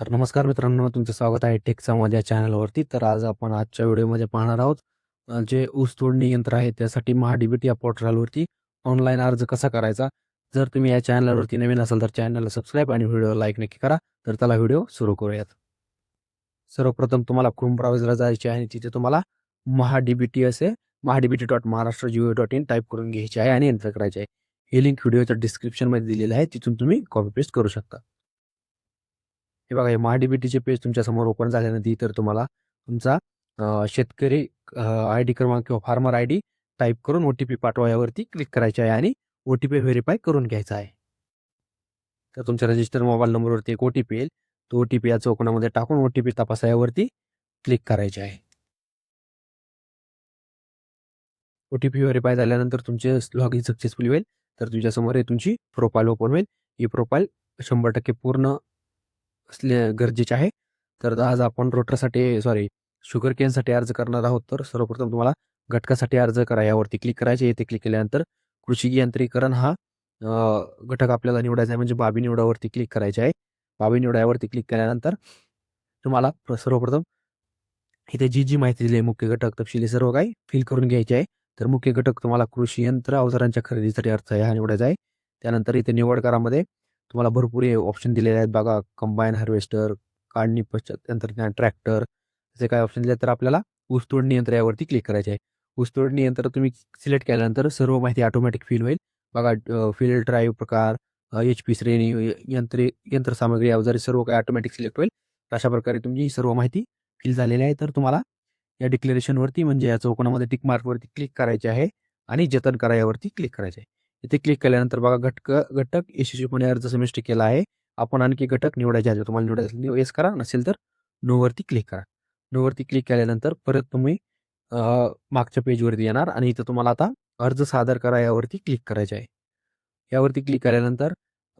तर नमस्कार मित्रांनो तुमचं स्वागत आहे टेकचा माझ्या या चॅनलवरती तर आज आपण आजच्या व्हिडिओमध्ये पाहणार आहोत जे ऊस तोडणी यंत्र आहे त्यासाठी महाडीबीटी या पोर्टलवरती ऑनलाईन अर्ज कसा करायचा. जर तुम्ही या चॅनलवरती नवीन असाल तर चॅनलला सबस्क्राईब आणि व्हिडिओ लाईक नक्की करा. तर त्याला व्हिडिओ सुरू करूयात. सर्वप्रथम तुम्हाला क्रोम ब्राउझरला जायचे आहे आणि तिथे तुम्हाला महाडीबीटी असे MahaDBT dot Maharashtra gov dot in type करून घ्यायचे आहे आणि एंटर करायचे आहे. हे लिंक व्हिडिओच्या डिस्क्रिप्शनमध्ये दिलेलं आहे तिथून तुम्ही कॉपी पेस्ट करू शकता. हे बघा हे महाडीबीटीचे पेज तुमच्यासमोर ओपन झाल्यानंतर तर तुम्हाला तुमचा शेतकरी आय डी क्रमांक किंवा फार्मर आय डी टाईप करून ओ टी पी पाठवा यावरती क्लिक करायचे आहे आणि ओ टी पी व्हेरीफाय करून घ्यायचा आहे. तर तुमच्या रजिस्टर मोबाईल नंबरवरती एक ओ टी पी येईल. तो ओ टी पी या चौकोनामध्ये टाकून ओ टी पी तपासा यावरती क्लिक करायचे आहे. ओ टी पी व्हेरीफाय झाल्यानंतर तुमचे लॉग इन सक्सेसफुल होईल. तर तुमच्यासमोर हे तुमची प्रोफाईल ओपन होईल. ही प्रोफाईल शंभर टक्के पूर्ण असले गरजेचे आहे. तर आज आपण रोटरसाठी सॉरी शुगर केनसाठी अर्ज करणार आहोत. तर सर्वप्रथम तुम्हाला घटकासाठी अर्ज करा. यावरती क्लिक करायचे. येथे क्लिक केल्यानंतर कृषी यांत्रिकरण हा घटक आपल्याला निवडायचा आहे. म्हणजे बाबी निवडावरती क्लिक करायचे आहे. बाबी निवडावरती क्लिक केल्यानंतर तुम्हाला सर्वप्रथम इथे जी जी माहिती दिली आहे मुख्य घटक तपशिली सर्व काही फिल करून घ्यायचे आहे. तर मुख्य घटक तुम्हाला कृषी यंत्र अवजारांच्या खरेदीसाठी अर्थ आहे. हा निवडायचा आहे. त्यानंतर इथे निवड करामध्ये तुम्हाला भरपूर ऑप्शन दिलेले आहेत बघा. कंबाईन हार्वेस्टर काढणी पश्चात तंत्रज्ञान ट्रॅक्टर असे काय ऑप्शन दिले तर आपल्याला ऊसतोडणी यंत्र यावरती क्लिक करायचे आहे. ऊसतोडणी यंत्र तुम्ही सिलेक्ट केल्यानंतर सर्व माहिती ऑटोमॅटिक फिल होईल. बघा फील्ड ड्राईव्ह प्रकार एच पी श्रेणी यंत्रे यंत्रसामग्री अवजारे सर्व काही ऑटोमॅटिक सिलेक्ट होईल. तर अशा प्रकारे तुमची ही सर्व माहिती फिल झालेली आहे. तर तुम्हाला या डिक्लेरेशनवरती म्हणजे या चौकोनामध्ये टिक मार्कवरती क्लिक करायचे आहे आणि जतन करायावरती क्लिक करायचे आहे. इथे क्लिक केल्यानंतर बघा घटक घटक यशस्वीपणे अर्ज समिष्ट केला आहे. आपण आणखी घटक निवडायचे आहे तुम्हाला निवडायचं असेल येस करा. नसेल तर नोवरती क्लिक करा. नोवरती क्लिक केल्यानंतर परत तुम्ही मागच्या पेजवरती येणार आणि इथं तुम्हाला आता अर्ज सादर करा यावरती क्लिक करायचे आहे. यावरती क्लिक केल्यानंतर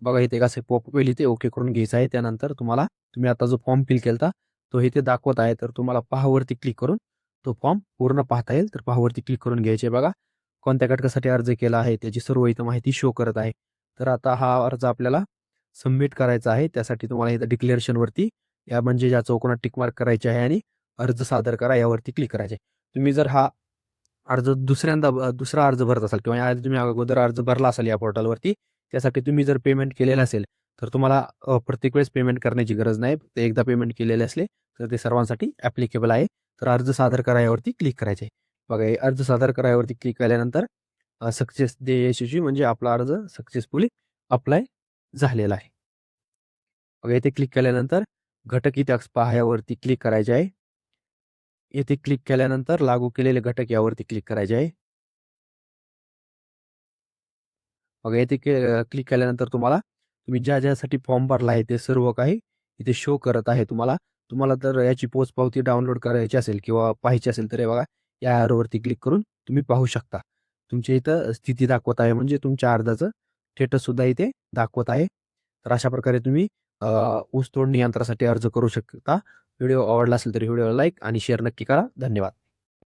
बघा इथे एक असे पॉप होईल इथे ओके करून घ्यायचं आहे. त्यानंतर तुम्हाला तुम्ही आता जो फॉर्म फिल केला तो इथे दाखवत आहे. तर तुम्हाला पहावरती क्लिक करून तो फॉर्म पूर्ण पाहता येईल. तर पहावरती क्लिक करून घ्यायचे बघा. कोणत्या घटकासाठी अर्ज केला आहे त्याची सर्व इथं माहिती शो करत आहे. तर आता हा अर्ज आपल्याला सबमिट करायचा आहे. त्यासाठी तुम्हाला इथं डिक्लेरेशनवरती या म्हणजे ज्या चौकोनात टिक मार्क करायचे आहे आणि अर्ज सादर करा यावरती क्लिक करायचे. तुम्ही जर हा अर्ज दुसऱ्यांदा ब- दुसरा अर्ज भरत असाल किंवा या तुम्ही अगोदर अर्ज भरला असाल या पोर्टलवरती त्यासाठी तुम्ही जर पेमेंट केलेलं असेल तर तुम्हाला प्रत्येक वेळेस पेमेंट करण्याची गरज नाही. फक्त एकदा पेमेंट केलेले असले तर ते सर्वांसाठी ॲप्लिकेबल आहे. तर अर्ज सादर करा यावरती क्लिक करायचे. बघा हे अर्ज सादर करायवरती क्लिक केल्यानंतर सक्सेस दे यशस्वी म्हणजे आपला अर्ज सक्सेसफुली अप्लाय झालेला आहे. बघा इथे क्लिक केल्यानंतर घटक इथे पहा क्लिक करायचे आहे. येथे क्लिक केल्यानंतर लागू केलेले घटक यावरती क्लिक करायचे आहे. बघा येथे क्लिक केल्यानंतर तुम्हाला तुम्ही ज्या ज्यासाठी फॉर्म भरला आहे ते सर्व काही इथे शो करत आहे तुम्हाला. तुम्हाला तर याची पोचपावती डाउनलोड करायची असेल किंवा पाहायची असेल तर हे बघा या ॲरोवरती क्लिक करून तुम्ही पाहू शकता. तुमच्या इथं स्थिती दाखवत आहे म्हणजे तुमच्या अर्जाचं स्टेटससुद्धा इथे दाखवत आहे. तर अशा प्रकारे तुम्ही ऊस तोडणी यंत्रासाठी अर्ज करू शकता. व्हिडिओ आवडला असेल तर व्हिडिओला लाईक आणि शेअर नक्की करा. धन्यवाद.